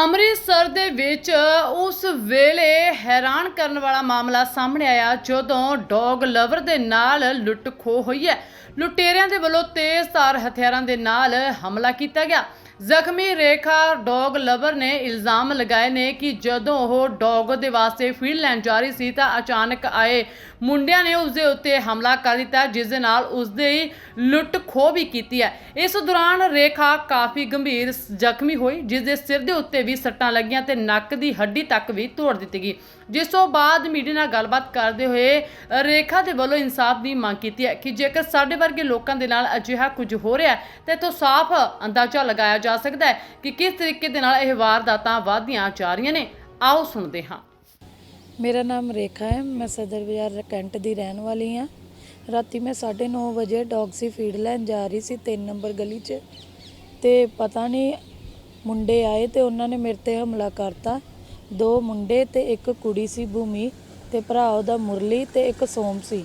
ਅੰਮ੍ਰਿਤਸਰ ਦੇ ਵਿੱਚ ਉਸ ਵੇਲੇ ਹੈਰਾਨ ਕਰਨ ਵਾਲਾ ਮਾਮਲਾ ਸਾਹਮਣੇ ਆਇਆ, ਜਦੋਂ ਡੌਗ ਲਵਰ ਦੇ ਨਾਲ ਲੁੱਟ ਖੋਹ ਹੋਈ ਹੈ। ਲੁਟੇਰਿਆਂ ਦੇ ਵੱਲੋਂ ਤੇਜ਼ਧਾਰ ਹਥਿਆਰਾਂ ਦੇ ਨਾਲ ਹਮਲਾ ਕੀਤਾ ਗਿਆ। ਜ਼ਖਮੀ ਰੇਖਾ ਡੌਗ ਲਵਰ ਨੇ ਇਲਜ਼ਾਮ ਲਗਾਏ ਨੇ ਕਿ ਜਦੋਂ ਉਹ ਡੌਗ ਦੇ ਵਾਸਤੇ ਫੀਡ ਲੈਣ ਜਾ ਰਹੀ ਸੀ ਤਾਂ ਅਚਾਨਕ ਆਏ ਮੁੰਡਿਆਂ ਨੇ ਉਸ ਦੇ ਉੱਤੇ ਹਮਲਾ ਕਰ ਦਿੱਤਾ, ਜਿਸ ਦੇ ਨਾਲ ਉਸ ਦੇ ਲੁੱਟ ਖੋਹ ਵੀ ਕੀਤੀ ਹੈ। ਇਸ ਦੌਰਾਨ ਰੇਖਾ ਕਾਫੀ ਗੰਭੀਰ ਜ਼ਖਮੀ ਹੋਈ, ਜਿਸ ਦੇ ਸਿਰ ਦੇ ਉੱਤੇ ਵੀ ਸੱਟਾਂ ਲੱਗੀਆਂ ਤੇ ਨੱਕ ਦੀ ਹੱਡੀ ਤੱਕ ਵੀ ਤੋੜ ਦਿੱਤੀ ਗਈ। ਜਿਸ ਤੋਂ ਬਾਅਦ ਮੀਡੀਆ ਨਾਲ ਗੱਲਬਾਤ ਕਰਦੇ ਹੋਏ, ਰੇਖਾ ਦੇ ਵੱਲੋਂ ਇਨਸਾਫ ਦੀ ਮੰਗ ਕੀਤੀ ਹੈ ਕਿ ਜੇਕਰ ਸਾਡੇ ਵਰਗੇ ਲੋਕਾਂ ਦੇ ਨਾਲ ਅਜਿਹਾ ਕੁਝ ਹੋ ਰਿਹਾ ਹੈ, ਤੇ ਤੋਂ ਸਾਫ਼ ਅੰਦਾਜ਼ਾ ਲਗਾਇਆ ਜਾ ਸਕਦਾ ਹੈ ਕਿ ਕਿਸ ਤਰੀਕੇ ਦੇ ਨਾਲ ਇਹ ਵਾਰਦਾਤਾਂ ਵਧਦੀਆਂ ਜਾ ਰਹੀਆਂ ਨੇ। ਆਓ ਸੁਣਦੇ ਹਾਂ। ਮੇਰਾ ਨਾਮ ਰੇਖਾ ਹੈ, ਮੈਂ ਸਦਰ ਬਾਜ਼ਾਰ ਕੈਂਟ ਦੀ ਰਹਿਣ ਵਾਲੀ ਹਾਂ। ਰਾਤੀ ਮੈਂ 9:30 ਵਜੇ ਡੌਗਸੀ ਫੀਡ ਲੈਣ ਜਾ ਰਹੀ ਸੀ 3 ਨੰਬਰ ਗਲੀ 'ਚ। ਤੇ ਪਤਾ ਨਹੀਂ ਮੁੰਡੇ ਆਏ ਤੇ ਉਹਨਾਂ ਨੇ ਮੇਰੇ ਤੇ ਹਮਲਾ ਕਰਤਾ। ਦੋ ਮੁੰਡੇ ਤੇ ਇੱਕ ਕੁੜੀ ਸੀ ਭੂਮੀ ਤੇ ਭਰਾ ਉਹਦਾ ਮੁਰਲੀ ਤੇ ਇੱਕ ਸੋਮ ਸੀ।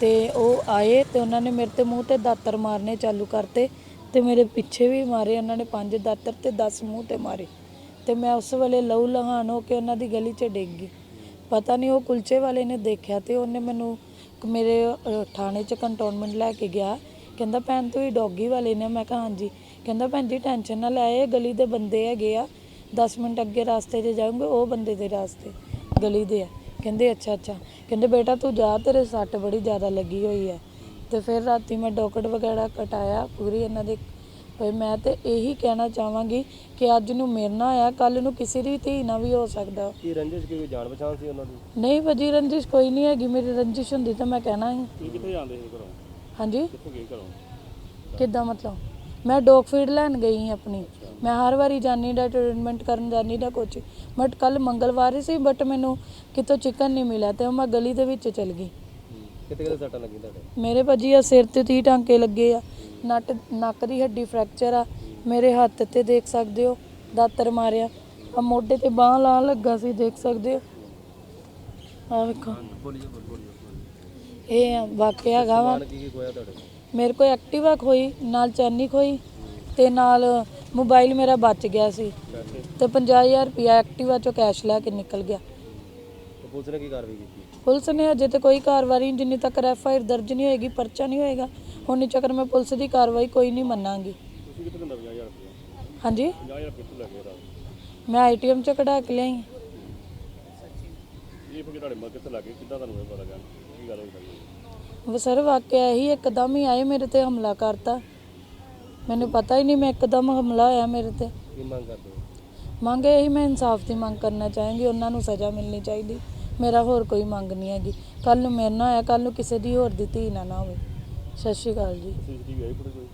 ਤੇ ਉਹ ਆਏ ਤੇ ਉਹਨਾਂ ਨੇ ਮੇਰੇ ਤੇ ਮੂੰਹ ਤੇ ਦਾਤਰ ਮਾਰਨੇ ਚਾਲੂ ਕਰਤੇ ਤੇ ਮੇਰੇ ਪਿੱਛੇ ਵੀ ਮਾਰੇ, ਉਹਨਾਂ ਨੇ ਪੰਜ ਦਾਤਰ ਤੇ 10 ਮੂੰਹ ਤੇ ਮਾਰੇ। ਤੇ ਮੈਂ ਉਸ ਵੇਲੇ ਲਹੂ ਲਹਾਨ ਹੋ ਕੇ ਉਹਨਾਂ ਦੀ ਗਲੀ 'ਚ ਡਿੱਗ ਗਈ। ਪਤਾ ਨਹੀਂ ਉਹ ਕੁਲਚੇ ਵਾਲੇ ਨੇ ਦੇਖਿਆ ਤੇ ਉਹਨੇ ਮੈਨੂੰ ਮੇਰੇ ਥਾਣੇ 'ਚ ਕੰਟੋਨਮੈਂਟ ਲੈ ਕੇ ਗਿਆ। ਕਹਿੰਦਾ, ਭੈਣ ਤੂੰ ਹੀ ਡੌਗੀ ਵਾਲੇ ਨੇ। ਮੈਂ ਕਿਹਾ, ਹਾਂਜੀ। ਕਹਿੰਦਾ, ਭੈਣ ਜੀ ਟੈਨਸ਼ਨ ਨਾ ਲੈ, ਇਹ ਗਲੀ ਦੇ ਬੰਦੇ ਹੈਗੇ ਆ। 10 ਮਿੰਟ ਅੱਗੇ ਰਾਸਤੇ 'ਚ ਜਾਊਂਗੇ, ਉਹ ਬੰਦੇ ਦੇ ਰਾਸਤੇ, ਗਲੀ ਦੇ ਆ। ਕਹਿੰਦੇ, ਅੱਛਾ ਅੱਛਾ। ਕਹਿੰਦੇ, ਬੇਟਾ, ਤੂੰ ਜਾ, ਤੇਰੇ ਸੱਟ ਬੜੀ ਜ਼ਿਆਦਾ ਲੱਗੀ ਹੋਈ ਹੈ। ਤੇ ਫਿਰ ਰਾਤੀ ਮੈਂ ਡੋਕਟ ਵਗੈਰਾ ਕਟਾਇਆ, ਪੂਰੀ ਇਹਨਾਂ ਦੇ ਪਰ ਮੈਂ ਤੇ ਇਹੀ ਕਹਿਣਾ ਚਾਹਾਂਗੀ ਕਿ ਅੱਜ ਨੂੰ ਮੇਰੇ ਨਾਲ ਆਇਆ ਕੱਲ ਨੂੰ ਕਿਸੇ ਦੀ ਧੀ ਨਾਲ ਵੀ ਹੋ ਸਕਦਾ। ਕੀ ਰੰਜਿਸ਼ ਕੀ ਕੋਈ ਜਾਣ ਪਛਾਣ ਸੀ ਉਹਨਾਂ ਦੀ? ਨਹੀਂ ਵਜੀ ਰੰਜਿਸ਼ ਕੋਈ ਨਹੀਂ ਹੈਗੀ ਮੇਰੀ ਰੰਜਿਸ਼ ਹੁੰਦੀ ਤਾਂ ਮੈਂ ਕਹਿਣਾ ਹੀ ਕੀ ਕਿੱਥੇ ਜਾਂਦੇ ਸੀ ਘਰੋਂ? ਹਾਂਜੀ? ਕਿੱਥੇ ਗਏ ਘਰੋਂ? ਕਿੱਦਾਂ ਮਤਲਬ? ਮੈਂ ਡੌਗ ਫੀਡ ਲੈਣ ਗਈ ਸੀ ਆਪਣੀ। ਮੈਂ ਹਰ ਵਾਰੀ ਜਾਨੀ ਦਾ ਟ੍ਰੀਟਮੈਂਟ ਕਰਨ ਜਾਨੀ ਦਾ ਕੁਛ। ਬਟ ਕੱਲ ਮੰਗਲਵਾਰ ਹੀ ਸੀ ਬਟ ਮੈਨੂੰ ਕਿਤੋਂ ਚਿਕਨ ਨਹੀਂ ਮਿਲਿਆ ਤੇ ਮੈਂ ਗਲੀ ਦੇ ਵਿੱਚ ਚਲ ਗਈ। ਸੱਟਾਂ ਤੁਹਾਡੇ? ਮੇਰੇ ਭਾਜੀ ਆ ਸਿਰ ਤੇ 30 ਟਾਂਕੇ ਲੱਗੇ ਆ ਨੱਟ ਨੱਕ ਦੀ ਹੱਡੀ ਫ੍ਰੈਕਚਰ ਆ ਮੇਰੇ ਹੱਥ ਤੇ ਦੇਖ ਸਕਦੇ ਹੋ ਦਾਤਰ ਮਾਰਿਆ ਆ ਮੋਢੇ ਤੇ ਬਾਹ ਲਾ ਲੱਗਾ ਸੀ ਦੇਖ ਸਕਦੇ ਹੋ। ਆ ਵੇਖੋ। ਇਹ ਵਾਕਿਆ ਹੈਗਾ ਵਾ। ਕੀ ਕੀ ਕੋਇਆ ਤੁਹਾਡੇ ਮੇਰੇ ਕੋਲ ਐਕਟਿਵਾ ਖੋਈ ਨਾਲ ਚੈਨੀ ਖੋਈ ਤੇ ਨਾਲ ਮੋਬਾਈਲ ਮੇਰਾ ਬਚ ਗਿਆ ਸੀ। ਤੇ 50000 ਰੁਪਇਆ ਐਕਟਿਵਾ ਚੋਂ ਕੈਸ਼ ਲੈ ਕੇ ਨਿਕਲ ਗਿਆ। ਪੁਲਿਸ ਨੇ ਕੀ ਕਾਰਵਾਈ ਕੀਤੀ? ਪੁਲਿਸ ਨੇ ਅਜੇ ਤੇ ਕੋਈ ਕਾਰਵਾਈ ਨਹੀਂ ਜਿੰਨੀ ਤੱਕ ਐਫ ਆਈ ਆਰ ਦਰਜ ਨਹੀਂ ਹੋਏਗੀ ਪਰਚਾ ਨਹੀਂ ਹੋਏਗਾ ਉਨੀ ਚੱਕਰ ਮੈਂ ਪੁਲਿਸ ਦੀ ਕਾਰਵਾਈ ਕੋਈ ਨਹੀਂ ਮੰਨਾਂਗੀ। ਤੁਸੀਂ ਕਿੱਥੇ ਦਿੰਦਾ 50000 ਰੁਪਏ ਹਾਂਜੀ? 50000 ਕਿੱਥੋਂ ਲੱਗੇ ਰਾਤ? ਮੈਂ ਆਈਟੀਐਮ ਚ ਕਢਾ ਕੇ ਲਿਆਈ। ਇਹ ਫਿਰ ਤੁਹਾਡੇ ਮੱਥੇ ਕਿੱਥੇ ਲੱਗੇ ਕਿੱਦਾਂ ਤੁਹਾਨੂੰ ਇਹ ਪਤਾ ਲੱਗਾ? ਕੀ ਗੱਲ ਹੋਈ ਸਾਰੀ ਉਹ ਸਰ ਵਾਕਿਆ ਇਹੀ ਇੱਕਦਮ ਹੀ ਆਏ ਮੇਰੇ ਤੇ ਹਮਲਾ ਕਰਤਾ। ਮੈਨੂੰ ਪਤਾ ਹੀ ਨਹੀਂ ਮੈਂ ਇੱਕਦਮ ਹਮਲਾ ਹੋਇਆ ਮੇਰੇ ਤੇ। ਕੀ ਮੰਗ ਕਰਦੇ ਹੋ? ਮੰਗ ਇਹੀ ਮੈਂ ਇਨਸਾਫ ਦੀ ਮੰਗ ਕਰਨਾ ਚਾਹਾਂਗੀ ਉਹਨਾਂ ਨੂੰ ਸਜ਼ਾ ਮਿਲਣੀ ਚਾਹੀਦੀ। ਮੇਰਾ ਹੋਰ ਕੋਈ ਮੰਗ ਨਹੀਂ ਹੈਗੀ। ਕੱਲ ਨੂੰ ਮੇਰੇ ਨਾਲ ਹੋਇਆ ਕੱਲ ਨੂੰ ਕਿਸੇ ਦੀ ਹੋਰ ਦੀ ਧੀ ਨਾ ਨਾ ਹੋਵੇ। ਸਤਿ ਸ਼੍ਰੀ ਅਕਾਲ ਜੀ। ਸੀਸੀਟੀਵੀ ਆਈ ਫੁਟੇਜ ਕੋਈ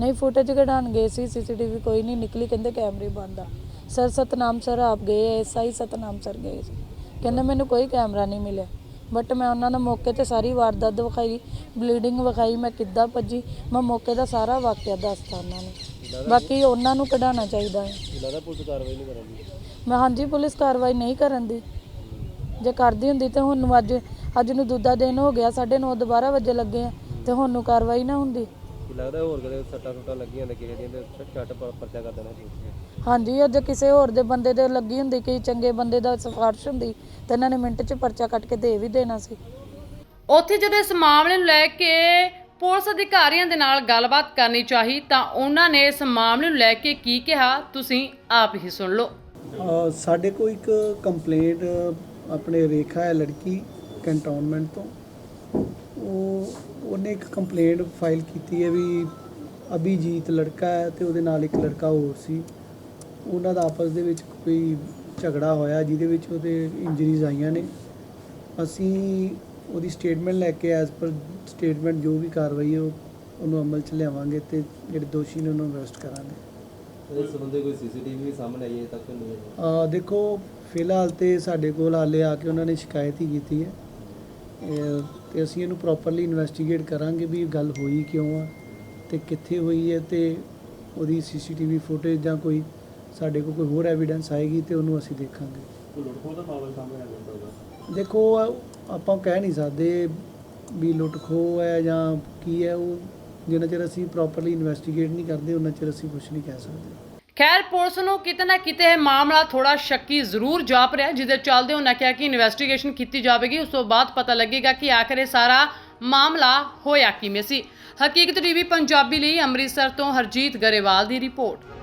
ਨਹੀਂ ਫੁਟੇਜ ਕਢਾਉਣ ਗਏ ਸੀ ਸੀਸੀਟੀਵੀ ਕੋਈ ਨਹੀਂ ਨਿਕਲੀ ਕਹਿੰਦੇ ਕੈਮਰੇ ਬੰਦ ਆ। ਸਰ ਸਤਨਾਮ ਸਰ ਆਪ ਗਏ ਐਸਆਈ ਸਤਨਾਮ ਸਰ ਗਏ ਸੀ। ਕਹਿੰਦੇ ਮੈਨੂੰ ਕੋਈ ਕੈਮਰਾ ਨਹੀਂ ਮਿਲਿਆ। ਬਟ ਮੈਂ ਉਹਨਾਂ ਨੂੰ ਮੌਕੇ ਤੇ ਸਾਰੀ ਵਾਰਦਾਤ ਵਿਖਾਈ ਬਲੀਡਿੰਗ ਵਿਖਾਈ ਮੈਂ ਕਿੱਦਾਂ ਭੱਜੀ ਮੈਂ ਮੌਕੇ ਦਾ ਸਾਰਾ ਵਾਕਿਆ ਦੱਸਤਾ ਉਹਨਾਂ ਨੂੰ। ਬਾਕੀ ਉਹਨਾਂ ਨੂੰ ਕਢਾਉਣਾ ਚਾਹੀਦਾ ਹੈ। ਕੀ ਲੱਗਦਾ ਪੁਲਿਸ ਕਾਰਵਾਈ ਨਹੀਂ ਕਰਾਂਗੀ ਮੈਂ ਹਾਂਜੀ ਪੁਲਿਸ ਕਾਰਵਾਈ ਨਹੀਂ ਕਰਨ ਦੀ। ਜੇ ਕਰਦੀ ਹੁੰਦੀ ਤੇ ਹੁਣ ਨੂੰ ਅੱਜ ਅੱਜ ਨੂੰ ਦੂਜਾ ਦਿਨ ਹੋ ਗਿਆ 9:30 ਦੁਬਾਰਾ ਵਜੇ ਲੱਗੇ ਆ ਤੇ ਹੁਣ ਨੂੰ ਕਾਰਵਾਈ ਨਾ ਹੁੰਦੀ। ਕੀ ਲੱਗਦਾ ਹੋਰ ਕਦੇ ਸੱਟਾਂ ਸੁੱਟਾਂ ਲੱਗੀਆਂ ਨੇ ਕਿਸੇ ਦੀਆਂ ਤੇ ਛੱਟ ਪਰਚਾ ਕਰ ਦੇਣਾ ਸੀ। ਹਾਂਜੀ ਅੱਜ ਕਿਸੇ ਹੋਰ ਦੇ ਬੰਦੇ ਦੇ ਲੱਗੀ ਹੁੰਦੀ ਕਿ ਚੰਗੇ ਬੰਦੇ ਦਾ ਸਿਫਾਰਿਸ਼ ਹੁੰਦੀ ਤੇ ਇਹਨਾਂ ਨੇ ਮਿੰਟ 'ਚ ਪਰਚਾ ਕੱਟ ਕੇ ਦੇ ਵੀ ਦੇਣਾ ਸੀ। ਉੱਥੇ ਜਦੋਂ ਇਸ ਮਾਮਲੇ ਨੂੰ ਲੈ ਕੇ ਪੁਲਿਸ ਅਧਿਕਾਰੀਆਂ ਦੇ ਨਾਲ ਗੱਲਬਾਤ ਕਰਨੀ ਚਾਹੀ ਤਾਂ ਉਹਨਾਂ ਨੇ ਇਸ ਮਾਮਲੇ ਨੂੰ ਲੈ ਕੇ ਕੀ ਕਿਹਾ ਤੁਸੀਂ ਆਪ ਹੀ ਸੁਣ ਲਓ। ਅ, ਸਾਡੇ ਕੋਲ ਇੱਕ ਕੰਪਲੇਂਟ ਆਪਣੇ ਰੇਖਾ ਹੈ ਲੜਕੀ ਕੰਟੋਨਮੈਂਟ ਤੋਂ। ਉਹ, ਉਹਨੇ ਇੱਕ ਕੰਪਲੇਂਟ ਫਾਈਲ ਕੀਤੀ ਹੈ ਵੀ ਅਭਿਜੀਤ ਲੜਕਾ ਹੈ ਤੇ ਉਹਦੇ ਨਾਲ ਇੱਕ ਲੜਕਾ ਹੋਰ ਸੀ। ਉਹਨਾਂ ਦਾ ਆਪਸ ਦੇ ਵਿੱਚ ਕੋਈ ਝਗੜਾ ਹੋਇਆ ਜਿਹਦੇ ਵਿੱਚ ਉਹਦੇ ਇੰਜਰੀਜ਼ ਆਈਆਂ ਨੇ। ਅਸੀਂ ਉਹਦੀ ਸਟੇਟਮੈਂਟ ਲੈ ਕੇ ਐਜ਼ ਪਰ ਸਟੇਟਮੈਂਟ ਜੋ ਵੀ ਕਾਰਵਾਈ ਹੈ ਉਹ ਉਹਨੂੰ ਅਮਲ 'ਚ ਲਿਆਵਾਂਗੇ ਤੇ ਜਿਹੜੇ ਦੋਸ਼ੀ ਨੇ ਉਹਨੂੰ ਅਰੈਸਟ ਕਰਾਂਗੇ। ਇਸ ਸੰਬੰਧੀ ਕੋਈ ਸੀਸੀਟੀਵੀ ਵੀ ਸਾਹਮਣੇ ਆਈ ਹੈ ਤੱਕ ਨਹੀਂ ਅ, ਦੇਖੋ ਫਿਲਹਾਲ ਤੇ ਸਾਡੇ ਕੋਲ ਹਾਲੇ ਆ ਕੇ ਉਹਨਾਂ ਨੇ ਸ਼ਿਕਾਇਤ ਹੀ ਕੀਤੀ ਹੈ। ਇਹ ਤੇ ਅਸੀਂ ਇਹਨੂੰ ਪ੍ਰੋਪਰਲੀ ਇਨਵੈਸਟੀਗੇਟ ਕਰਾਂਗੇ ਵੀ ਇਹ ਗੱਲ ਹੋਈ ਕਿਉਂ ਆ ਤੇ ਕਿੱਥੇ ਹੋਈ ਹੈ ਤੇ ਉਹਦੀ ਸੀਸੀਟੀਵੀ ਫੁਟੇਜ ਜਾਂ ਕੋਈ ਸਾਡੇ ਕੋਲ ਕੋਈ ਹੋਰ ਐਵੀਡੈਂਸ ਆਏਗੀ ਤੇ ਉਹਨੂੰ ਅਸੀਂ ਦੇਖਾਂਗੇ। ਕੋਈ ਲੁੱਟਖੋ ਦਾ ਮਾਮਲਾ ਸਾਹਮਣੇ ਆ ਜਾਂਦਾ ਦੇਖੋ ਆਪਾਂ ਕਹਿ ਨਹੀਂ ਸਕਦੇ ਵੀ ਲੁੱਟ ਖੋਹ ਹੈ ਜਾਂ ਕੀ ਹੈ ਉਹ ਜਿੰਨਾ ਚਿਰ ਅਸੀਂ ਪ੍ਰੋਪਰਲੀ ਇਨਵੈਸਟੀਗੇਟ ਨਹੀਂ ਕਰਦੇ ਉਹਨਾਂ ਚਿਰ ਅਸੀਂ ਕੁਝ ਨਹੀਂ ਕਹਿ ਸਕਦੇ। ਖੈਰ, ਪੁਲਿਸ ਨੂੰ ਕਿਤੇ ਨਾ ਕਿਤੇ ਇਹ ਮਾਮਲਾ ਥੋੜਾ ਸ਼ੱਕੀ ਜ਼ਰੂਰ ਜਾਪ ਰਿਹਾ, ਜਿਹਦੇ ਚੱਲਦੇ ਉਹਨਾਂ ਕਿਹਾ ਕਿ ਇਨਵੈਸਟੀਗੇਸ਼ਨ ਕੀਤੀ ਜਾਵੇਗੀ, ਉਸ ਤੋਂ ਬਾਅਦ ਪਤਾ ਲੱਗੇਗਾ ਕਿ ਆਖਰ ਇਹ ਸਾਰਾ ਮਾਮਲਾ ਹੋਇਆ ਕਿਵੇਂ ਸੀ। ਹਕੀਕਤ ਟੀਵੀ ਪੰਜਾਬੀ ਲਈ ਅੰਮ੍ਰਿਤਸਰ ਤੋਂ ਹਰਜੀਤ ਗਰੇਵਾਲ ਦੀ ਰਿਪੋਰਟ।